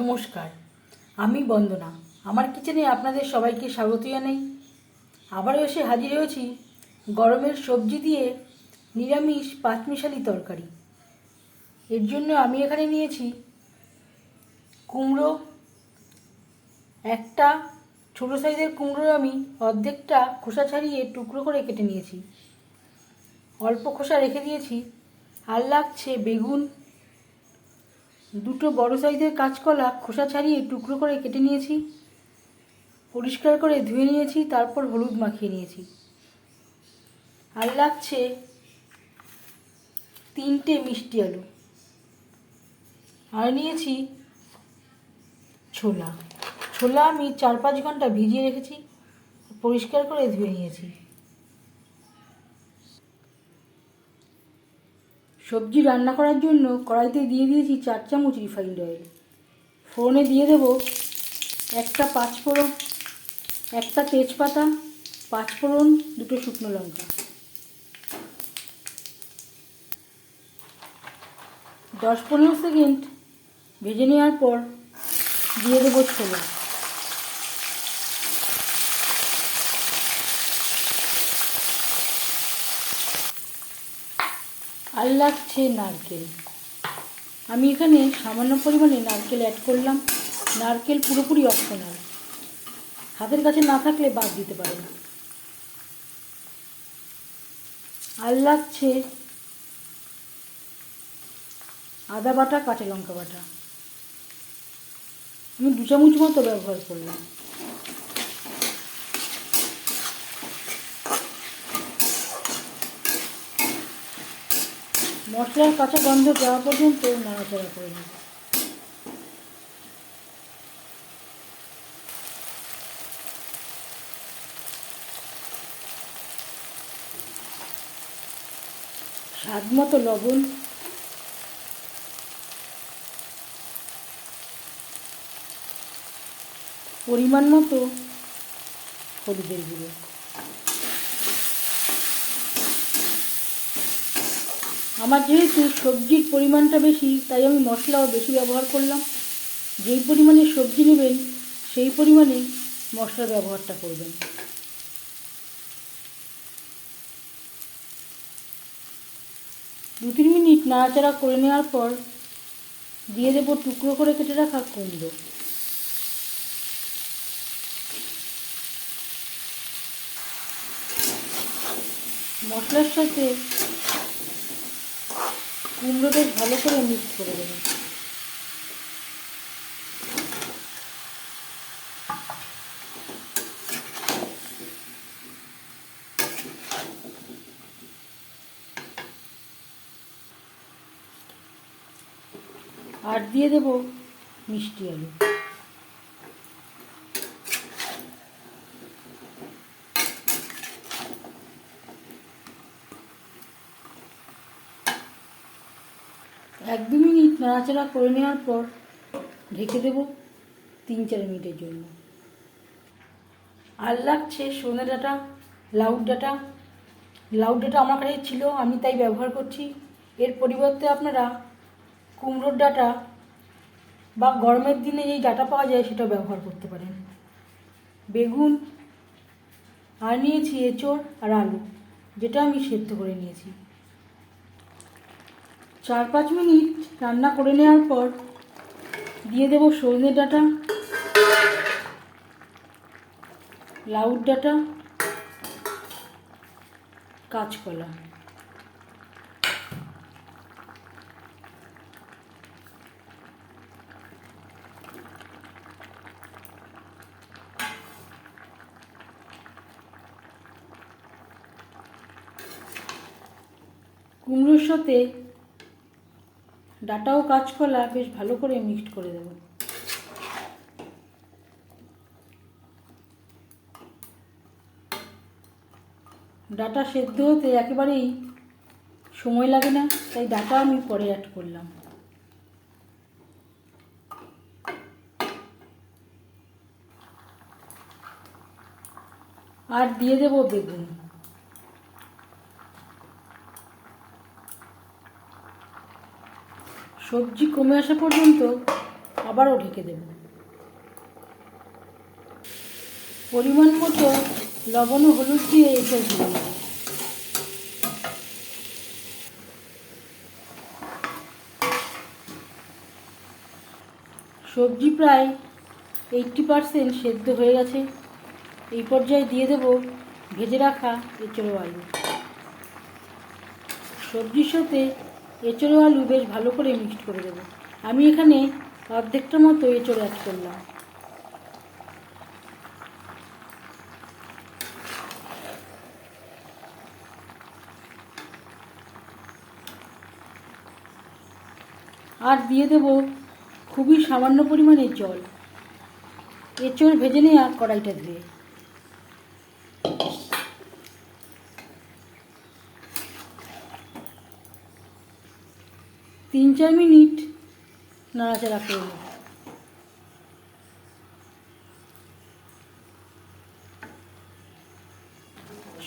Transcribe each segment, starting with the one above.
নমস্কার। আমি বন্দনা। আমার কিচেনে আপনাদের সবাইকে স্বাগত জানাই। আবারও এসে হাজির হয়েছি গরমের সবজি দিয়ে নিরামিষ পাঁচমিশালি তরকারি। এর জন্য আমি এখানে নিয়েছি কুমড়ো, একটা ছোটো সাইজের কুমড়ো আমি অর্ধেকটা খোসা ছাড়িয়ে টুকরো করে কেটে নিয়েছি। অল্প খোসা রেখে দিয়েছি। আর লাগছে বেগুন দুটো বড় সাইজের কাঁচকলা খোসা ছাড়িয়ে টুকরো করে কেটে নিয়েছি, পরিষ্কার করে ধুয়ে নিয়েছি, তারপর হলুদ মাখিয়ে নিয়েছি। আর লাগছে তিনটে মিষ্টি আলু। আর নিয়েছি ছোলা। ছোলা আমি চার পাঁচ ঘণ্টা ভিজিয়ে রেখেছি, পরিষ্কার করে ধুয়ে নিয়েছি। সবজি রান্না করার জন্য কড়াইতে দিয়ে দিয়েছি চার চামচ রিফাইন্ড অয়েল। ফোড়নে দিয়ে দেব একটা পাঁচফোড়ন, একটা তেজপাতা, পাঁচফোড়ন, দুটো শুকনো লঙ্কা। দশ পনেরো সেকেন্ড ভেজে নেওয়ার পর দিয়ে দেবো ছোলা। আর লাগছে নারকেল। আমি এখানে সামান্য পরিমাণে নারকেল অ্যাড করলাম। নারকেল পুরোপুরি অপশনাল হাতের কাছে না থাকলে বাদ দিতে পারেন। আর লাগছে আদা বাটা, কাঁচা লঙ্কা বাটা। আমি দু চামচ মতো ব্যবহার করলাম। মশলার কাঁচা গন্ধ যাওয়া পর্যন্ত নাড়াচাড়া করে নেব স্বাদ মতো লবণ। পরিমাণ মতো হলুদের গুঁড়ো। আমার যেহেতু সবজির পরিমাণটা বেশি, তাই আমি মশলাও বেশি ব্যবহার করলাম। যেই পরিমাণে সবজি নেবেন, সেই পরিমাণে মশলার ব্যবহারটা করবেন। দু তিন মিনিট নাড়াচাড়া করে নেওয়ার পর দিয়ে দেবো টুকরো করে কেটে রাখা কুমড়ো। মশলার সাথে কুমড়ো বেশ ভালো করে মিক্স করে দেবেন আর দিয়ে দেব মিষ্টি আলু। এক দু মিনিট নাড়াচাড়া করে নেওয়ার পর ঢেকে দেব তিন চার মিনিটের জন্য। আর লাগছে সজনে ডাঁটা, লাউ ডাঁটা। লাউ ডাটা আমার কাছে ছিল, আমি তাই ব্যবহার করছি। এর পরিবর্তে আপনারা কুমড়োর ডাটা বা গরমের দিনে যেই ডাঁটা পাওয়া যায় সেটা ব্যবহার করতে পারেন। বেগুন আর নিয়েছি এঁচড় আর আলু, যেটা আমি সেদ্ধ করে নিয়েছি। চার পাঁচ মিনিট রান্না করে নেওয়ার পর দিয়ে দেবো সজনে ডাঁটা, লাউর ডাঁটা, কাঁচকলা। কুমড়োর সাথে ডাটা ও কাঁচকলা, বেশ ভালো করে মিক্সড করে দেব। ডাটা সেদ্ধ হতে একেবারেই সময় লাগে না, তাই ডাটা আমি পরে অ্যাড করলাম। আর দিয়ে দেবো বেগুন। সবজি কমে আসা পর্যন্ত আবারও ঢেকে দেব। পরিমাণ মতো লবণ হলুদ দিয়ে এঁচড় দিয়ে দেবো। সবজি প্রায় এইটটি পারসেন্ট সেদ্ধ হয়ে গেছে। এই পর্যায়ে দিয়ে দেব ভেজে রাখা এঁচড়ো আলু। সবজির সাথে এঁচড়ো আলু বেশ ভালো করে মিক্সড করে দেবো। আমি এখানে অর্ধেকটা মতো এঁচড়ো অ্যাড করলাম। আর দিয়ে দেব খুবই সামান্য পরিমাণে জল। এঁচড় ভেজে নেওয়া কড়াইটা ধুয়ে তিন চার মিনিট নাড়াচাড়া করে নেব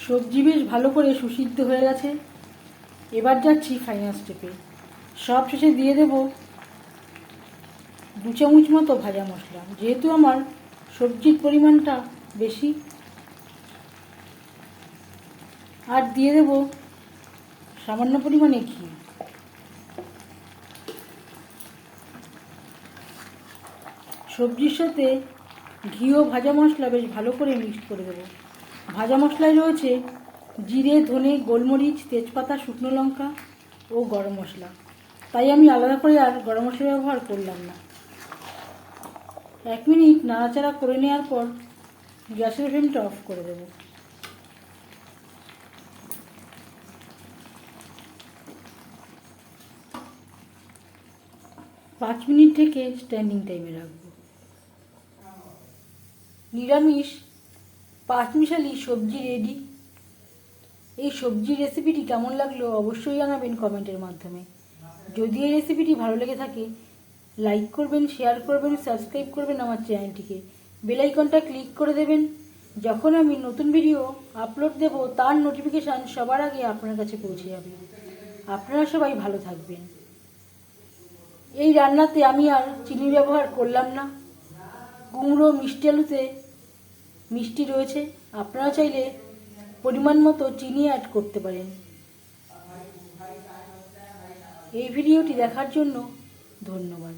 সবজি বেশ ভালো করে সুসিদ্ধ হয়ে গেছে। এবার যাচ্ছি ফাইনাল স্টেপে সব শেষে দিয়ে দেব দু চামচ মতো ভাজা মশলা। যেহেতু আমার সবজির পরিমাণটা বেশি, আর দিয়ে দেব সামান্য পরিমাণে ঘি। সবজির সাথে ঘি ও ভাজা মশলা বেশ ভালো করে মিক্স করে দেবো। ভাজা মশলায় রয়েছে জিরে, ধনে, গোলমরিচ, তেজপাতা, শুকনো লঙ্কা ও গরম মশলা। তাই আমি আলাদা করে আর গরম মশলা ব্যবহার করলাম না। এক মিনিট নাড়াচাড়া করে নেওয়ার পর গ্যাসের ফ্লেমটা অফ করে দেব। পাঁচ মিনিট থেকে স্ট্যান্ডিং টাইমে রাখব। নিরামিষ, পাঁচমিশালি সবজি রেডি এই সবজির রেসিপিটি কেমন লাগল অবশ্যই জানাবেন কমেন্টের মাধ্যমে। যদি এই রেসিপিটি ভালো লেগে থাকে লাইক করবেন শেয়ার করবেন সাবস্ক্রাইব করবেন আমার চ্যানেলটিকে বেল আইকনটা ক্লিক করে দেবেন। যখন আমি নতুন ভিডিও আপলোড দেব, তার নোটিফিকেশান সবার আগে আপনার কাছে পৌঁছে যাবে। আপনারা সবাই ভালো থাকবেন। এই রান্নাতে আমি আর চিনি ব্যবহার করলাম না। কুমড়ো, মিষ্টি আলুতে মিষ্টি রয়েছে, আপনারা চাইলে পরিমাণ মতো চিনি অ্যাড করতে পারেন। এই ভিডিওটি দেখার জন্য ধন্যবাদ।